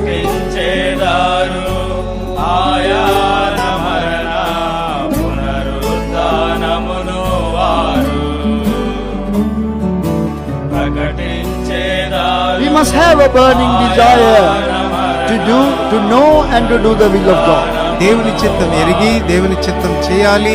ప్రకటించేదారు ఆయాన మరణ పునరుద్ధానమును వారు ప్రకటించేదారు We must have a burning desire to do, to know and to do the will of God. దేవుని చిత్తం ఎరిగి దేవుని చిత్తం చేయాలి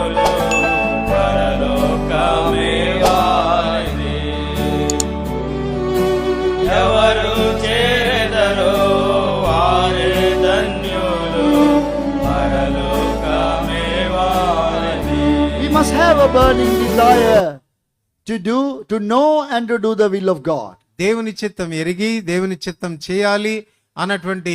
have a burning desire to do, to know and to do the will of God. దేవుని చిత్తం ఎరిగి దేవుని చిత్తం చేయాలి అన్నటువంటి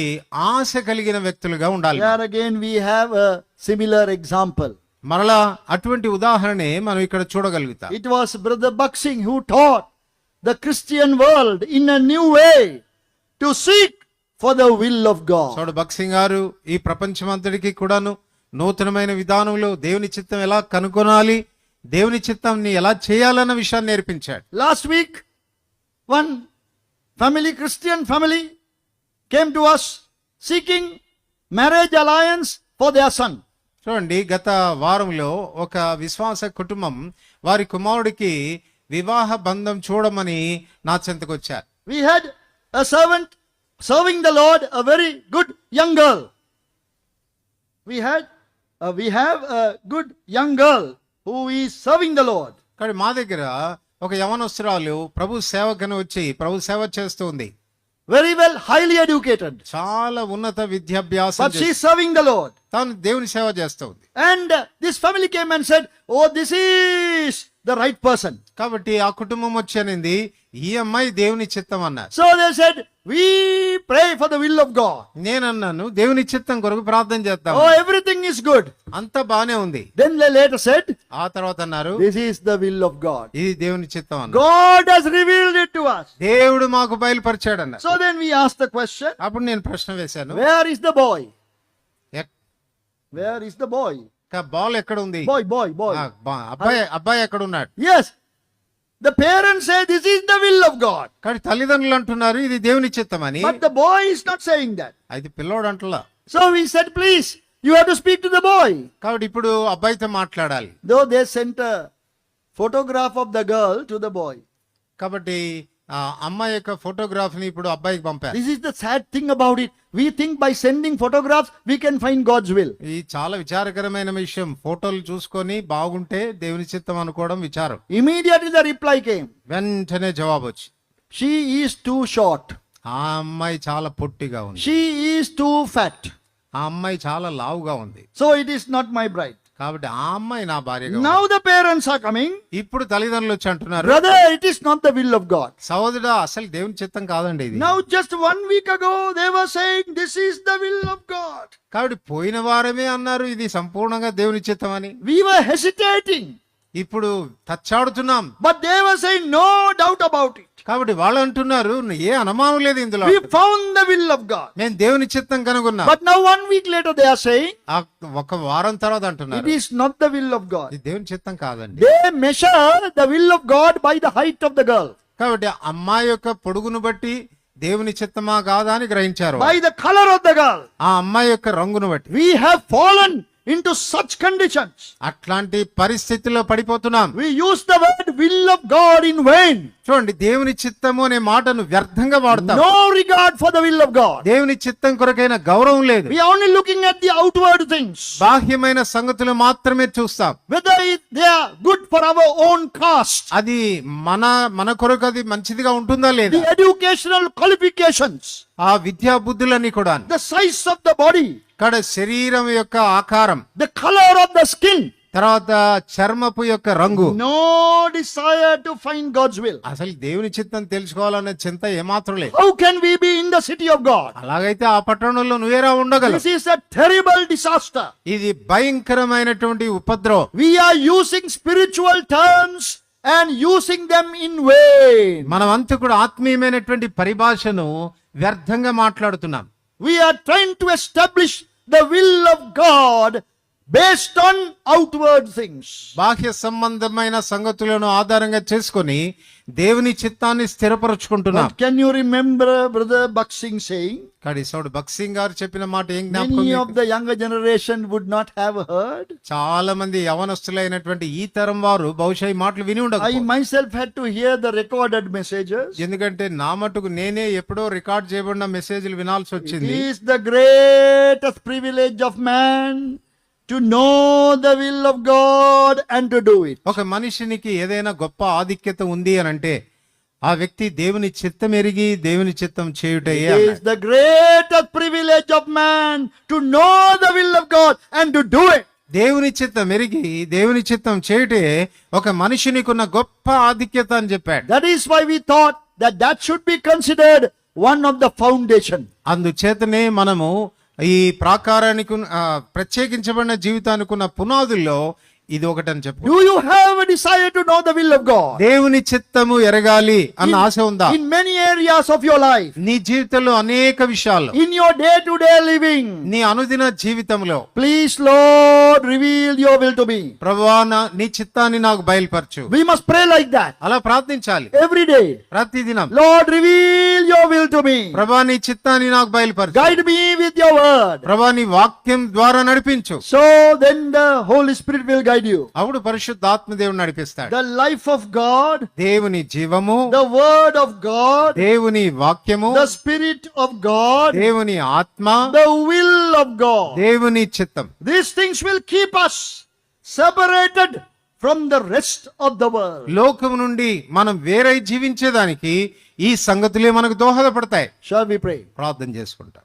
ఆశ కలిగిన వ్యక్తులుగా ఉండాలి Here again we have a similar example. మరలా అటువంటి ఉదాహరణే మనం ఇక్కడ చూడగలుగుతాం It was Brother Buxing who taught the Christian world in a new way to seek for the will of God. చూడ భక్సింగ్ గారు ఈ ప్రపంచమంతటికి కూడాను నూతనమైన విధానంలో దేవుని చిత్తం ఎలా కనుగొనాలి దేవుని చిత్తాన్ని ఎలా చేయాలన్న విషయాన్ని నేర్పించాడు. Last week one family Christian family came to us seeking marriage alliance for their son చూడండి గత వారంలో ఒక విశ్వాస కుటుంబం వారి కుమారుడికి వివాహ బంధం చూడమని నా చెంతకు వచ్చారు. We had a servant serving the Lord a very good young girl we had we have a good young girl who is serving the Lord కానీ మా దగ్గర ఒక యవనస్తురాలు ప్రభు సేవ కను వచ్చి ప్రభు సేవ చేస్తుంది. వెరీ వెల్ హైలీ ఎడ్యుకేటెడ్ చాలా ఉన్నత విద్యాభ్యాసం షీ సర్వింగ్ ద లోడ్ తాను దేవుని సేవ చేస్తుంది. And this family came and said oh this is the right person కాబట్టి ఆ కుటుంబం వచ్చి ఈఎంఐ దేవుని చిత్తం అన్న so they said we pray for the will of God నేను అన్నాను దేవుని చిత్తం కొరకు ప్రార్థన చేద్దాం. ఓ ఎవ్రీథింగ్ ఇస్ గుడ్ అంత బానే ఉంది. దెన్ ద లేటర్ సెడ్ ఆ తర్వాత అన్నారు this is the will of God ఇది దేవుని చిత్తం అన్న God has revealed it to us. దేవుడు మాకు బయలుపరిచాడు అన్న so then we ask the question అప్పుడు నేను ప్రశ్న వేశాను where is the boy where is the boy ball ఎక్కడ ఉంది? బాయ్ బాయ్ బాయ్ అబ్బాయి అబ్బాయి ఎక్కడ ఉన్నాడు? Yes The parents say this is the will of God. కానీ తల్లిదండ్రులు అంటున్నారు ఇది దేవుని చిత్తం అని But the boy is not saying that. అది పిల్లోడు అంటలా So we said, Please, you have to speak to the boy. కాబట్టి ఇప్పుడు అబ్బాయితో మాట్లాడాలి Though they sent a photograph of the girl to the boy. కాబట్టి ఆ అమ్మాయి యొక్క ఫోటోగ్రాఫ్ని ఇప్పుడు అబ్బాయికి పంపారు This is the sad thing about it. We think by sending photographs, we can find God's will. ఇది చాలా విచారకరమైన విషయం ఫోటోలు చూసుకొని బాగుంటే దేవుని చిత్తం అనుకోవడం విచారం Immediately the reply came వెంటనే జవాబు వచ్చి She is too short. ఆ అమ్మాయి చాలా పొట్టిగా ఉంది She is too fat. ఆ అమ్మాయి చాలా లావుగా ఉంది So it is not my bride. కాబట్టి ఆ అమ్మాయి నా భార్య now the parents are coming ఇప్పుడు తల్లిదండ్రులు వచ్చి అంటున్నారు brother it is not the will of God సోదరుడు అసలు దేవుని చిత్తం కాదండి ఇది. Now just one week ago they were saying this is the will of God కాబట్టి పోయిన వారమే అన్నారు ఇది సంపూర్ణంగా దేవుని చిత్తం అని. వి వర్ హెసిటేటింగ్ ఇప్పుడు తచ్చాడుతున్నాం. But they were saying no doubt about it కాబట్టి వాళ్ళు అంటున్నారు ఏ అనుమానం లేదు ఇందులో. We the will of God మేము దేవుని చిత్తం కనుగొన్నా. One week later they are saying ఒక వారం తర్వాత అంటున్నారు. It is the will of God దేవుని చిత్తం కాదండి. Measure the will God by the height of the girl కాబట్టి అమ్మాయి యొక్క పొడుగును బట్టి దేవుని చిత్తమా కాదా అని గ్రహించారు by the colour of the ఆ అమ్మాయి యొక్క రంగును బట్టి. We have fallen into such conditions అట్లాంటి పరిస్థితుల్లో పడిపోతున్నాం. We use the word will of God in vain చూడండి దేవుని చిత్తము అనే మాటను వ్యర్థంగా వాడుతాం. No regard for the will of God దేవుని చిత్తం కొరకైన గౌరవం లేదు. We only looking at the outward things బాహ్యమైన సంగతులు మాత్రమే చూస్తాం. Whether it they good for our own caste అది మన మన కొరకు అది మంచిదిగా ఉంటుందా లేదా? ఎడ్యుకేషనల్ క్వాలిఫికేషన్స్ ఆ విద్యా బుద్ధులన్నీ కూడా the size of the body కడ శరీరం యొక్క ఆకారం the colour of the skin తర్వాత చర్మపు యొక్క రంగు. No desire to find God's will అసలు దేవుని చిత్తం తెలుసుకోవాలనే చింత ఏమాత్రం లేదు. How can we be in the city of God అలాగైతే ఆ పట్టణంలో నువ్వేరా ఉండగలవు? This is a terrible disaster ఇది భయంకరమైనటువంటి ఉపద్రవం. We are using spiritual terms and using them in way మనం కూడా ఆత్మీయమైనటువంటి పరిభాషను వ్యర్థంగా మాట్లాడుతున్నాం We are trying to establish the will of based on outward things బాహ్య సంబంధమైన సంగతులను ఆధారంగా చేసుకొని దేవుని చిత్తాన్ని స్థిరపరచుకుంటున్నా. Can you remember brother Bakht Singh saying కాడి బక్సింగ్ గారు చెప్పిన మాట ఏం జ్ఞాపకం the young generation would not have heard చాలా మంది యవనస్తులైనటువంటి ఈ తరం వారు బహుశా ఈ మాటలు విని ఉండదు I myself had to hear the recorded message ఎందుకంటే నా మటుకు నేనే ఎప్పుడో రికార్డ్ చేయబడిన మెసేజ్లు వినాల్సి వచ్చింది. Is the greatest of man to know the will of God and to do it. ఒక మనిషినికి ఏదైనా గొప్ప ఆధిక్యత ఉంది అని అంటే ఆ వ్యక్తి దేవుని చిత్తం ఎరిగి దేవుని చిత్తం చేయుటయే It is the greatest privilege of man to know the will of God and to do it. దేవుని చిత్తం ఎరిగి దేవుని చిత్తం చేయుటే ఒక మనిషినికున్న గొప్ప ఆధిక్యత అని చెప్పాడు That is why we thought that that should be considered one of the foundation. అందుచేతనే మనము ఈ ప్రాకారానికి ప్రత్యేకించబడిన జీవితానికి ఉన్న పునాదుల్లో ఇది ఒకటి అని చెప్పు you have decided to know the will of దేవుని చిత్తము ఎరగాలి అన్న ఆశ ఉందా? In many areas of your life నీ జీవితంలో అనేక విషయాలు. In your day to day living నీ అనుదిన జీవితంలో. Please Lord reveal your will to me ప్రభువా నీ చిత్తాన్ని నాకు బయలుపరచు. We must pray like that అలా ప్రార్థించాలి. ఎవ్రీ డే ప్రతిదినం. Lord reveal your will to me. ప్రభా నీ చిత్తాన్ని నాకు బయలుపరచు Guide me with your word. ప్రభా నీ వాక్యం ద్వారా నడిపించు So then the Holy Spirit will guide you. అప్పుడు పరిశుద్ధాత్మ దేవుడు నడిపిస్తాడు The life of God, దేవుని జీవము the word of God, దేవుని వాక్యము the spirit of God, దేవుని ఆత్మ the will of God. దేవుని చిత్తం These things will keep us separated from the rest of the world లోకం నుండి మనం వేరే జీవించేదానికి ఈ సంగతులే మనకు దోహదపడతాయి. షాల్ వి ప్రే ప్రార్థన చేసుకుంటాం.